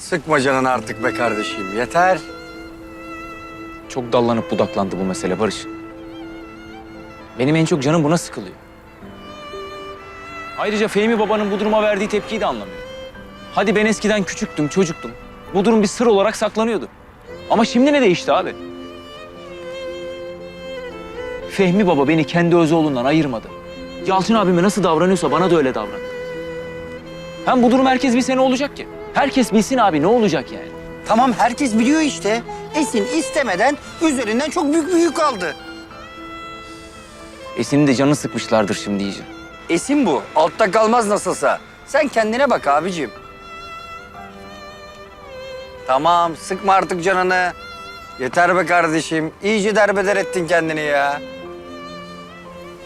Sıkma canını artık be kardeşim. Yeter. Çok dallanıp budaklandı bu mesele Barış. Benim en çok canım buna sıkılıyor. Ayrıca Fehmi babanın bu duruma verdiği tepkiyi de anlamıyorum. Hadi ben eskiden küçüktüm, çocuktum. Bu durum bir sır olarak saklanıyordu. Ama şimdi ne değişti abi? Fehmi baba beni kendi öz oğlundan ayırmadı. Yalçın abime nasıl davranıyorsa bana da öyle davrandı. Hem bu durum herkes bilse ne olacak ki? Herkes bilsin abi ne olacak yani? Tamam herkes biliyor işte. Esin istemeden üzerinden çok büyük bir yük aldı. Esin'in de canını sıkmışlardır şimdi iyice. Esin bu. Altta kalmaz nasılsa. Sen kendine bak abicim. Tamam sıkma artık canını. Yeter be kardeşim. İyice derbeder ettin kendini ya.